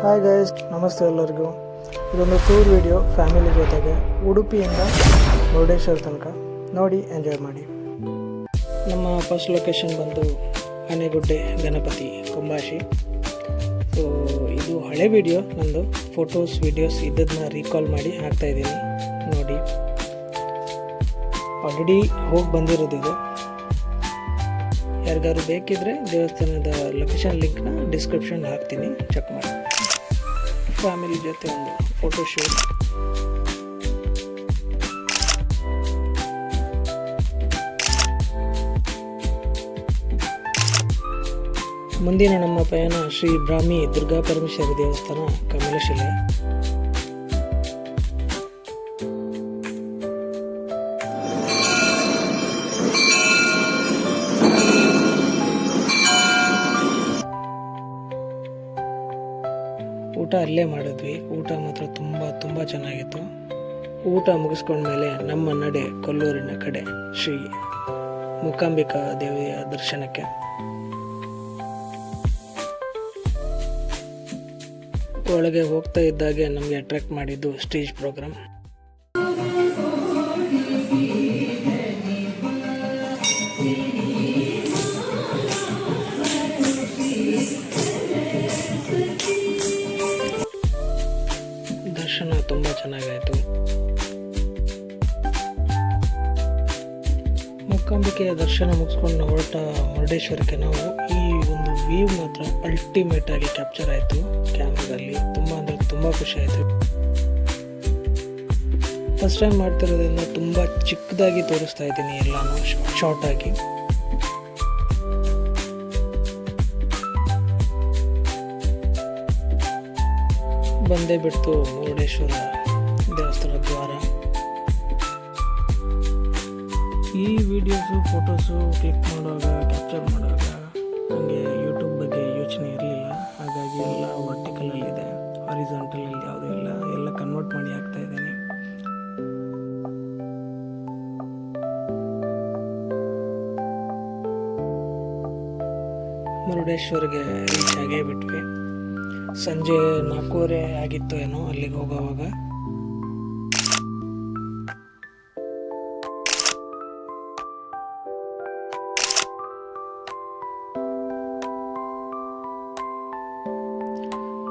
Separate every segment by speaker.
Speaker 1: Hi guys ನಮಸ್ತೆ ಎಲ್ಲರಿಗೂ. ಇದೊಂದು ಟೂರ್ ವಿಡಿಯೋ ಫ್ಯಾಮಿಲಿ ಜೊತೆಗೆ ಉಡುಪಿಯಿಂದ ಮುರುಡೇಶ್ವರ ತನಕ. ನೋಡಿ ಎಂಜಾಯ್ ಮಾಡಿ. ನಮ್ಮ ಫಸ್ಟ್ ಲೊಕೇಶನ್ ಬಂದು ಆನೆಗುಡ್ಡೆ, ಗಣಪತಿ ಕುಂಬಾಶಿ ಸೊ ಇದು ಹಳೆ ವಿಡಿಯೋ ನಂದು ಫೋಟೋಸ್ ವಿಡಿಯೋಸ್ ಇದ್ದದನ್ನ ರೀಕಾಲ್ ಮಾಡಿ ಹಾಕ್ತಾ ಇದ್ದೀನಿ. ನೋಡಿ. ಆಲ್ರೆಡಿ ಹೋಗಿ ಬಂದಿರೋದು ಇದು. ಯಾರಿಗಾದ್ರು ಬೇಕಿದ್ರೆ ದೇವಸ್ಥಾನದ ಲೊಕೇಶನ್ ಲಿಂಕ್ನ ಡಿಸ್ಕ್ರಿಪ್ಷನ್ ಹಾಕ್ತೀನಿ. ಚೆಕ್ ಮಾಡಿ. ಫ್ಯಾಮಿಲಿ ಜೊತೆ ಒಂದು ಫೋಟೋ ಶೂಟ್ ಮುಂದಿನ ನಮ್ಮ ಪಯಣ ಶ್ರೀ ಬ್ರಾಹ್ಮಿ ದುರ್ಗಾ ಪರಮೇಶ್ವರಿ ದೇವಸ್ಥಾನ ಕಮಲಶಿಲೆ. ಊಟ ಅಲ್ಲೇ ಮಾಡಿದ್ವಿ. ಊಟ ಮಾತ್ರ ತುಂಬ ತುಂಬ ಚೆನ್ನಾಗಿತ್ತು. ಊಟ ಮುಗಿಸ್ಕೊಂಡ್ಮೇಲೆ ನಮ್ಮ ನಡೆ ಕೊಲ್ಲೂರಿನ ಕಡೆ, ಶ್ರೀ ಮೂಕಾಂಬಿಕಾ ದೇವಿಯ ದರ್ಶನಕ್ಕೆ. ಒಳಗೆ ಹೋಗ್ತಾ ಇದ್ದಾಗೆ ನಮಗೆ ಅಟ್ರಾಕ್ಟ್ ಮಾಡಿದ್ದು ಸ್ಟೇಜ್ ಪ್ರೋಗ್ರಾಮ್. ತುಂಬ ಚೆನ್ನಾಗಾಯಿತು. ಮುಕ್ಕಾಂಬಿಕೆಯ ದರ್ಶನ ಮುಗಿಸ್ಕೊಂಡು ಹೊರಟ ಮುರುಡೇಶ್ವರಕ್ಕೆ ನಾವು ಈ ಒಂದು ವ್ಯೂ ಮಾತ್ರ ಅಲ್ಟಿಮೇಟ್ ಆಗಿ ಕ್ಯಾಪ್ಚರ್ ಆಯಿತು. ಕ್ಯಾಮ್ರಾದಲ್ಲಿ ತುಂಬ ಅಂದರೆ ತುಂಬ ಖುಷಿ ಆಯಿತು. ಫಸ್ಟ್ ಟೈಮ್ ಮಾಡ್ತಿರೋದ್ರಿಂದ ತುಂಬ ಚಿಕ್ಕದಾಗಿ ತೋರಿಸ್ತಾ ಇದ್ದೀನಿ ಎಲ್ಲಾನು ಶಾರ್ಟ್ ಬಂದೇ ಬಿಡ್ತು ಮುರುಡೇಶ್ವರ ದೇವಸ್ಥಾನ ದ್ವಾರ. ಈ ವಿಡಿಯೋಸು ಫೋಟೋಸು ಕ್ಲಿಕ್ ಮಾಡುವಾಗ ಕ್ಯಾಪ್ಚರ್ ಮಾಡುವಾಗ ನನಗೆ ಯೂಟ್ಯೂಬ್ ಬಗ್ಗೆ ಯೋಚನೆ ಇರಲಿಲ್ಲ. ಹಾಗಾಗಿ ಎಲ್ಲ ವರ್ಟಿಕಲಲ್ಲಿದೆ ಹಾರಿಜಾಂಟಲಲ್ಲಿ ಯಾವುದೂ ಇಲ್ಲ. ಎಲ್ಲ ಕನ್ವರ್ಟ್ ಮಾಡಿ ಹಾಕ್ತಾ ಇದ್ದೀನಿ. ಮುರುಡೇಶ್ವರ್ಗೆ ರೀಚ್ ಬಿಟ್ವಿ. ಸಂಜೆ ನಾಲ್ಕೂವರೆ ಆಗಿತ್ತು ಏನೋ ಅಲ್ಲಿಗೆ ಹೋಗೋವಾಗ.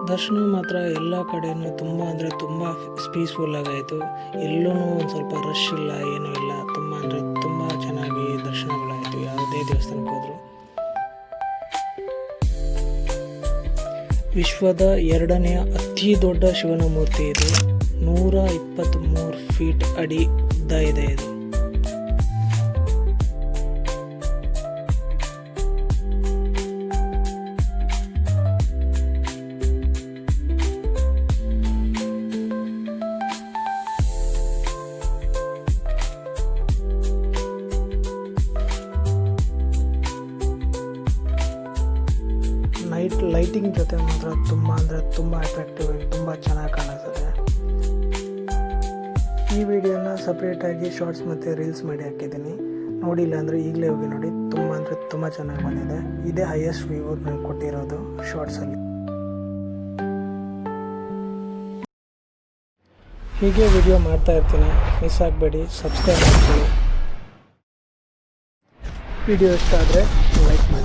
Speaker 1: ದರ್ಶನ ಮಾತ್ರ ಎಲ್ಲ ಕಡೆಯೂ ತುಂಬ ಅಂದರೆ ತುಂಬ ಪೀಸ್ಫುಲ್ ಆಗಾಯಿತು. ಎಲ್ಲೂ ಒಂದು ಸ್ವಲ್ಪ ರಶ್ ಇಲ್ಲ, ಏನೂ ಇಲ್ಲ. ತುಂಬ ಅಂದರೆ ತುಂಬ ಚೆನ್ನಾಗಿ ದರ್ಶನಗಳಾಯಿತು. ಯಾವುದೇ ದೇವಸ್ಥಾನಕ್ಕೆ ಹೋದ್ರು. ವಿಶ್ವದ ಎರಡನೆಯ ಅತಿ ದೊಡ್ಡ ಶಿವನ ಮೂರ್ತಿ ಇದು. ನೂರ ಇಪ್ಪತ್ತ್ಮೂರು ಫೀಟ್ ಅಡಿ ಉದ್ದ ಇದೆ ಇದು. ಲೈಟಿಂಗ್ ಜೊತೆ ಮಾತ್ರ ತುಂಬ ಅಂದರೆ ತುಂಬ ಅಟ್ರಾಕ್ಟಿವ್ ಆಗಿ ತುಂಬ ಚೆನ್ನಾಗಿ ಕಾಣಿಸುತ್ತೆ. ಈ ವಿಡಿಯೋನ ಸಪ್ರೇಟಾಗಿ ಶಾರ್ಟ್ಸ್ ಮತ್ತು ರೀಲ್ಸ್ ಮಾಡಿ ಹಾಕಿದ್ದೀನಿ. ನೋಡಿಲ್ಲ ಅಂದರೆ ಈಗಲೇ ಹೋಗಿ ನೋಡಿ. ತುಂಬ ಅಂದರೆ ತುಂಬ ಚೆನ್ನಾಗಿ ಬಂದಿದೆ. ಇದೇ ಹೈಯೆಸ್ಟ್ ವ್ಯೂ ನಾನು ಕೊಟ್ಟಿರೋದು ಶಾರ್ಟ್ಸಲ್ಲಿ ಹೀಗೆ ವಿಡಿಯೋ ಮಾಡ್ತಾ ಇರ್ತೀನಿ. ಮಿಸ್ ಆಗಬೇಡಿ ಸಬ್ಸ್ಕ್ರೈಬ್ ಮಾಡ್ಕೊಳ್ಳಿ. ವಿಡಿಯೋ ಇಷ್ಟ ಆದರೆ ಲೈಕ್ ಮಾಡಿ.